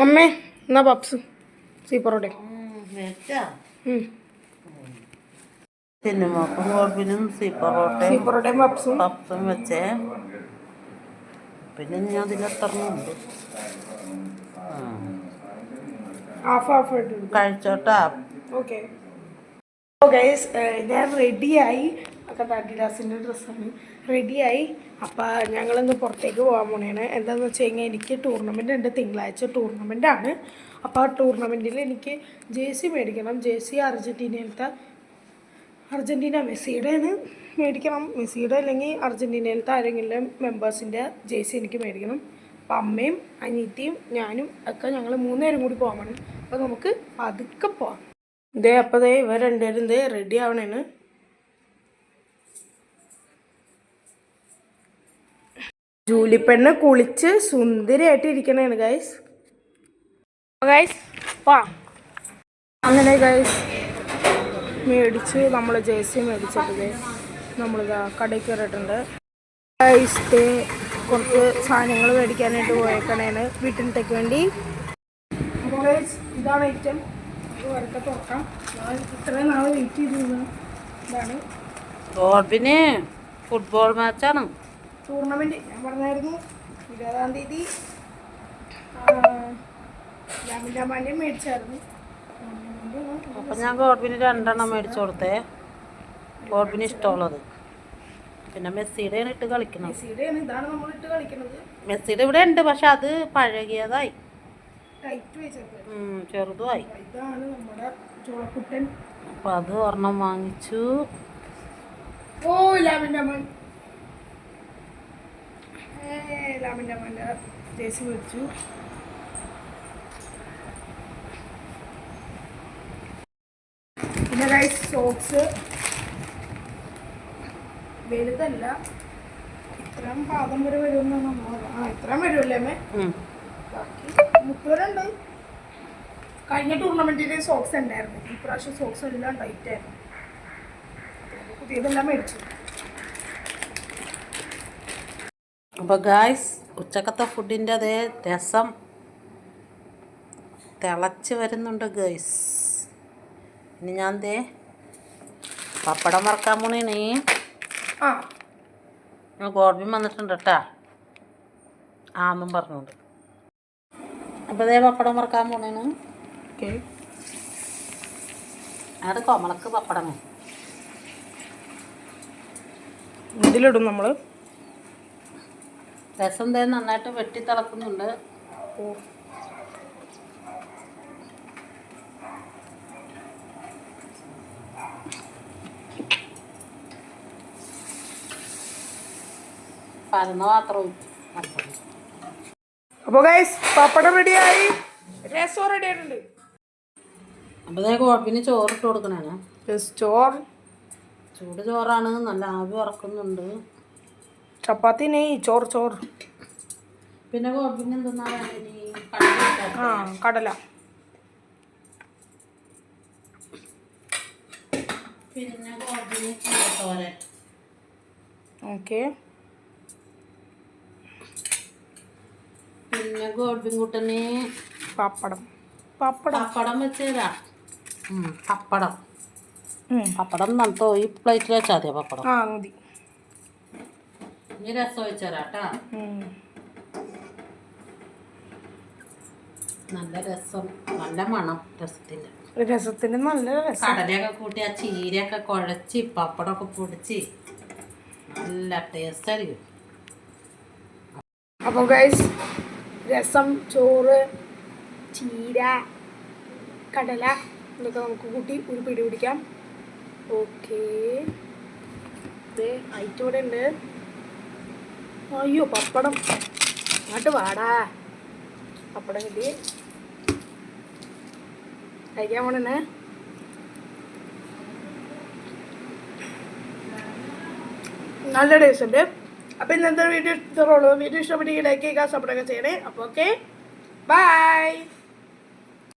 അമ്മേ എന്നാ puffs? See parotta. വെച്ചാ തിന്നുമോക്കും ഗോൾബിനും സീ സീ പൊറോട്ടയും പൊറോട്ടയും പപ്സും. പപ്സും വെച്ചേ. പിന്നെ ഞാൻ ആയിട്ട് കഴിച്ചോട്ടാ. ഓക്കെ ഗൈസ് ഞാൻ റെഡിയായി ഒക്കെ അഡിഡാസിന്റെ ഡ്രസ്സാണ് റെഡിയായി അപ്പോൾ ഞങ്ങളിന്ന് പുറത്തേക്ക് പോകാൻ പോണേണ്. എന്താണെന്ന് വെച്ച് കഴിഞ്ഞാൽ എനിക്ക് ടൂർണമെന്റ് ഉണ്ട്. തിങ്കളാഴ്ച ടൂർണമെന്റ് ആണ്. അപ്പോൾ ആ ടൂർണമെന്റിൽ എനിക്ക് ജേഴ്സി മേടിക്കണം. ജേഴ്സി അർജന്റീനയിലത്തെ അർജന്റീന മെസ്സിയുടെയാണ് മേടിക്കണം. മെസ്സിയുടെ അല്ലെങ്കിൽ അർജന്റീനയിലത്തെ ആരെങ്കിലും മെമ്പേഴ്സിന്റെ ജേഴ്സി എനിക്ക് മേടിക്കണം. അപ്പം അമ്മയും അനിയത്തിയും ഞാനും ഒക്കെ ഞങ്ങൾ മൂന്നുപേരും കൂടി പോകാൻ അപ്പോൾ നമുക്ക് പതുക്കെ പോവാം. ഇതേ അപ്പോൾ ദേ ഇവർ രണ്ടുപേരും ഇതേ റെഡി ആവണേന്. ജൂലിപ്പെണ്ണ് കുളിച്ച് സുന്ദരിയായിട്ട് ഇരിക്കണേന് ഗൈസ് ഗൈസ് വാ. അങ്ങനെ ഗൈസ് മേടിച്ച് നമ്മൾ ജേഴ്സി മേടിച്ചിട്ട് നമ്മളിതാ കടയിൽ കയറിയിട്ടുണ്ട്. ഗൈസ് കുറച്ച് സാധനങ്ങൾ മേടിക്കാനായിട്ട് പോയേക്കണേന് വീട്ടിലത്തേക്ക് വേണ്ടി. ഇതാണ് ഐറ്റം തുറക്കാം. ഇത്രയും നാൾ വെയിറ്റ് ചെയ്തിരുന്നു. ഇതാണ്. ഫുട്ബോൾ മാച്ചാണ് ടൂർണമെന്റ് ഞാൻ പറഞ്ഞായിരുന്നു ഇരുപതാം തീയതി ജാമിന്റെ മേടിച്ചായിരുന്നു. അപ്പം ഞാൻ ഗോഡ്ബിന് രണ്ടെണ്ണം മേടിച്ചു കൊടുത്തേ. ഗോഡ്ബിന് ഇഷ്ടമുള്ളത്. പിന്നെ മെസ്സിയുടെയാണ് ഇട്ട് കളിക്കുന്നത് മെസ്സിയുടെ ഇവിടെ ഉണ്ട് പക്ഷെ അത് പഴകിയതായി. ചെറുതുമായി ഇതാണ് നമ്മുടെ ചോളക്കുട്ടൻ. അപ്പം അത് ഒരെണ്ണം വാങ്ങിച്ചു. ഓ ലാമിന്റെ അമ്മൻ ലാമിന്റെ അമ്മന്റെ ജേഴ്സി വെച്ചു പിന്നെ ഗൈസ് സോക്സ് വലുതല്ല. ഇത്രയും പാദം വരെ വരുമെന്നാണ് നമ്മൾ ആ ഇത്രയും വരുമല്ലേ അമ്മേ. ബാക്കി മുപ്പതുണ്ട്. കഴിഞ്ഞ ടൂർണമെന്റിന്റെ സോക്സ് ഉണ്ടായിരുന്നു. ഈ പ്രാവശ്യം സോക്സ് എല്ലാം ടൈറ്റ് ആയിരുന്നു. അപ്പോൾ പുതിയതെല്ലാം മേടിച്ചു. അപ്പോൾ ഗായ്സ് ഉച്ചക്കത്തെ ഫുഡിന്റെ അതേ രസം തിളച്ച് വരുന്നുണ്ട് ഗൈസ് ഇനി ഞാൻ ദേ പപ്പടം വറക്കാൻ പോണേണേ. ആ. ഗോൾബിൻ വന്നിട്ടുണ്ട് കേട്ടാ ആന്നും പറഞ്ഞോണ്ട്. അപ്പോൾ ഇതേ പപ്പടം വറക്കാൻ പോണേണ്. ഓക്കെ. അത് കൊമളക്ക് പപ്പടമേ ഇതിലിടും നമ്മൾ രസം തേ നന്നായിട്ട് വെട്ടി തിളക്കുന്നുണ്ട്. പരന്ന പാത്രം. അപ്പോൾ ഗൈസ് പപ്പടം റെഡിയായി രസം റെഡി ആയിട്ടുണ്ട്. അപ്പോൾ ഗോൾബിന് ചോറിട്ട് കൊടുക്കണേണ്. ചോറ്. ചൂട് ചോറാണ്. നല്ല ആവി ഇറക്കുന്നുണ്ട് ചപ്പാത്തി നെയ് ചോറ് ചോറ്. പിന്നെ ഗോൾബിന് എന്തെന്നാ ആ കടല. പിന്നെ ഓക്കെ പിന്നെ ഗോൾബിൻ കുട്ടന് പപ്പടം. പപ്പടം. പപ്പടം വെച്ചേരാ. ഉം, പപ്പടം. പപ്പടം നന്നോ ഈ പ്ലേറ്റിൽ വെച്ചാൽ മതിയോ പപ്പടം. ആ മതി. ഇനി രസം വെച്ചേരാട്ടാ. ഉം. നല്ല രസം നല്ല മണം രസത്തിന്റെ രസത്തിന് നല്ല രസം. കടലയൊക്കെ കൂട്ടി ആ ചീരയൊക്കെ കുഴച്ച് പപ്പടമൊക്കെ പൊടിച്ച് നല്ല ടേസ്റ്റായിരിക്കും അപ്പോൾ ഗൈസ് രസം ചോറ് ചീര കടല ഇതൊക്കെ നമുക്ക് കൂട്ടി ഒരു പിടി പിടിക്കാം. ഓക്കേ. ഐറ്റോടെ ഉണ്ട്. അയ്യോ പപ്പടം. അങ്ങോട്ട് വാടാ. പപ്പടം കിട്ടി. കഴിക്കാൻ പോണേ നല്ല ടേസ്റ്റ് ഉണ്ട്. അപ്പോൾ ഇന്നത്തെ വീഡിയോ ഇഷ്ടമുള്ളൂ വീഡിയോ ഇഷ്ടപ്പെട്ടെങ്കിൽ ലൈക്ക് ചെയ്യുക സപ്പോർട്ടൊക്കെ ചെയ്യണേ. അപ്പോൾ ഓക്കെ ബൈ